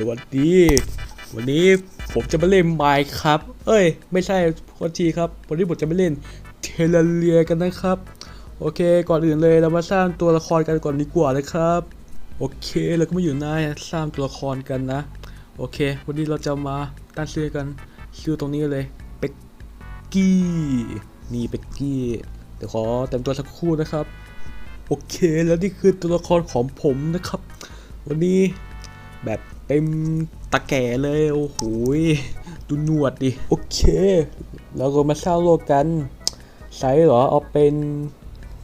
สวัสดี วันนี้ผมจะมาเล่นไมค์ครับ เอ้ย ไม่ใช่โทษทีครับ วันนี้ผมจะมาเล่นเทเลเรียกันนะครับ โอเค ก่อนอื่นเลยเรามาสร้างตัวละครกันก่อนดีกว่านะครับ โอเคเราก็มาอยู่หน้าสร้างตัวละครกันนะ โอเค วันนี้เราจะมาตั้งชื่อกัน ชื่อตรงนี้เลย เป็กกี้ นี่เป็กกี้ เดี๋ยวขอเต็มตัวสักครู่นะครับ โอเค แล้วนี่คือตัวละครของผมนะครับ วันนี้แบบ เต็มตะแก่เลย โอ้โหดูหนวดดิ โอเค เราก็มาสร้างโลกกันไซส์เหรอ เอาเป็น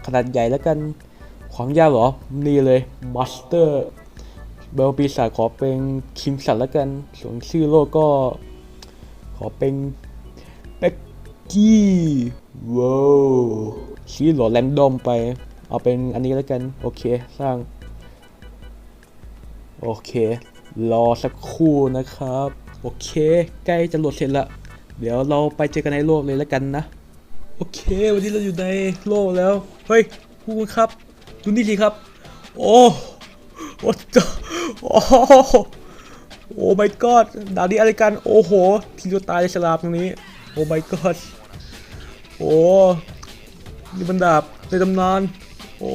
ขนาดใหญ่แล้วกัน ความยาวเหรอ นี่เลยบัสเตอร์เบลปีศาจขอเป็นคิมสันแล้วกัน ส่วนชื่อโลกก็ ขอเป็นเป็กกี้ว้าวชื่อหรอแรนดอมไป เอาเป็นอันนี้แล้วกัน โอเค สร้าง โอเค รอสักครู่นะครับ โอเค ใกล้จะโหลดเสร็จละ เดี๋ยวเราไปเจอกันในโลกเลยแล้วกันนะ โอเค วันนี้เราอยู่ในโลกแล้ว เฮ้ยผู้บังคับ ดูนี่สิครับ โอ้โอ้เจ้าโอ้โอ้ my god ดาวนี้อะไรกัน โอ้โห ทีตัวตายในฉลามตรงนี้ โอ้ my god โอ้นี่มันดาบในตำนาน โอ้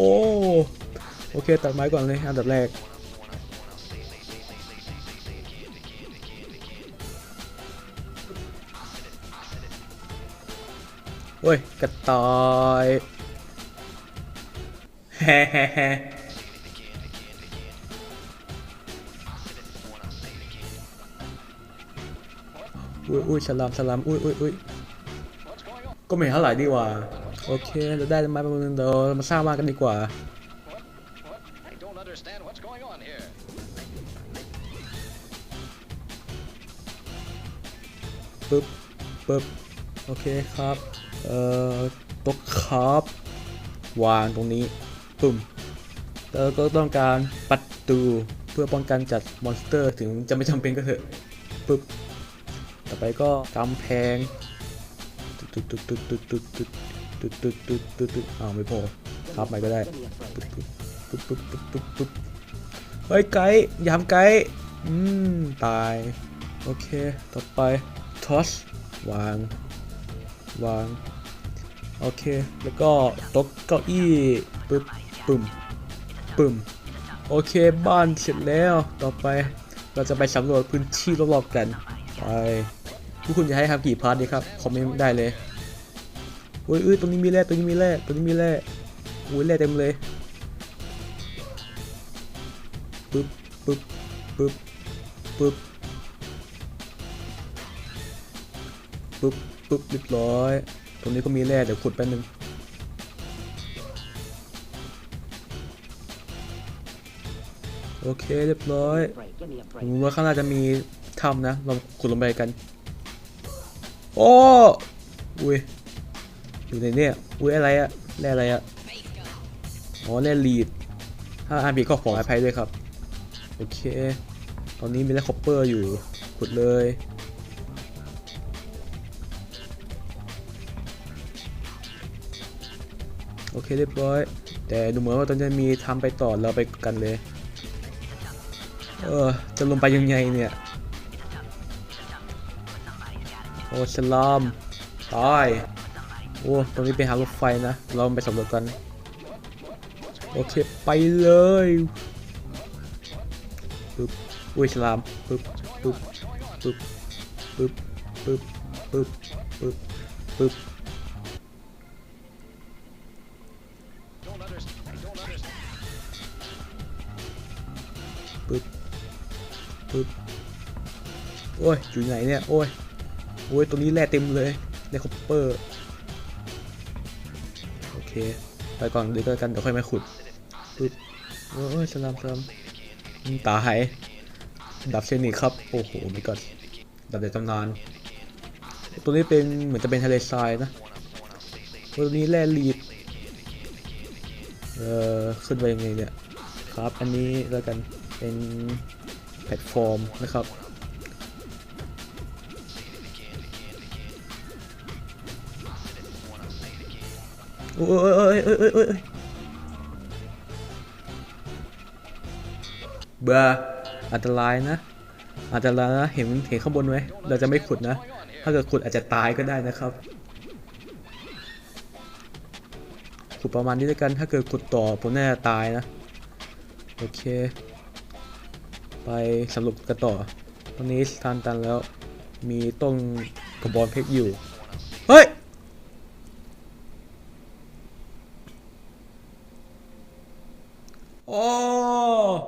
โอเค ตัดไม้ก่อนเลย อันดับแรก โอ้ยกระต่ายแฮ่แฮ่แฮ่อุ้ยอุ้ยฉลามฉลามอุ้ยอุ้ยอุ้ยก็ไม่เท่าไหร่ดีกว่า โอเค เราได้ไม้ประมาณนึงเดี๋ยวมาสร้างบ้านกันดีกว่า ปึ๊บปึ๊บโอเคครับ เอ่อโต๊ะครับ วางตรงนี้ปึ้มแล้วก็ต้องการประตูเพื่อป้องกันจัดมอนสเตอร์ถึงจะไม่จำเป็นก็เถอะปึ๊บต่อไปก็กำแพงตุ๊ดตุ๊ดตุ๊ดตุ๊ดตุ๊ดตุ๊ดตุ๊ดตุ๊ดตุ๊ดตุ๊ดตุ๊ดอ้าวไม่พอครับไปก็ได้ปึ๊บปึ๊บปึ๊บปึ๊บปึ๊บปึ๊บเฮ้ยไกด์ยามไกด์อืมตายโอเค ต่อไปทอชวาง วาง โอเค แล้วก็โต๊ะเก้าอี้ปึ๊บปึ่มปึ่มโอเคบ้านเสร็จแล้วต่อไปเราจะไปสำรวจพื้นที่รอบๆกันไปทุกคุณจะให้ทำกี่พาร์ทดีครับคอมเมนต์ได้เลยอุ้ยอุ้ยตรงนี้มีแร่ตรงนี้มีแร่ตรงนี้มีแร่อุ้ยแร่เต็มเลยปึ๊บปึ๊บปึ๊บปึ๊บปุ๊บปุ๊บเรียบร้อย ตรงนี้ก็มีแร่เดี๋ยวขุดแป๊บนึงโอเคเรียบร้อยผมว่าข้างหน้าจะมีถ้ำนะลองขุดลงไปกัน โอ้อุ้ยอยู่ในเนี่ยอุ้ยอะไรอะแร่อะไรอะอ๋อแร่ลีด ถ้าอานผิดก็ขออภัยด้วยครับ โอเค ตอนนี้มีแร่คอปเปอร์อยู่ ขุดเลย เคเรียบร้อย แต่ดูเหมือนว่าตอนนี้มีทำไปต่อเราไปกันเลย เออ จะลงไปยังไงเนี่ย โอ้สลามตายโอ้ตรงนี้ไปหารถไฟนะ เราไปสำรวจกัน โอเค ไปเลยปึ๊บอุ้ยสลามปึ๊บปึ๊บปึ๊บปึ๊บปึ๊บปึ๊บปึ๊บปึ๊บ ปึ๊บโอ้ย อยู่ไหนเนี่ย โอ้ย โอ้ยตัวนี้แร่เต็มเลยแร่คอปเปอร์ โอเค ไปก่อนเดี๋ยวก็กัน เดี๋ยวค่อยมาขุดปึ๊บโอ้ยสลามสลามอืมตายดับเซนิกครับ โอ้โหไมีก่อนดับเด็ดตำนาน ตัวนี้เป็นเหมือนจะเป็นทะเลทรายนะ ตัวนี้แร่ลีด เอ่อ ขึ้นไปยังไงเนี่ย ครับ อันนี้แล้วกัน เป็น พลตฟอร์มนะครับโอ้ยเอ้ยเอ้ยเอ้ยโอ้ยเบื่ออันตลายนะ อันตลายนะ เห็นเห็นข้างบนไหมเราจะไม่ขุดนะ ถ้าเกิดขุดอาจจะตายก็ได้นะครับ ขุดประมาณนี้แล้วกัน ถ้าเกิดขุดต่อผมน่าจะตายนะ โอเค ไปสรุปกันต่อ ตอนนี้สถานตันแล้วมีต้นกระบองเพชรอยู่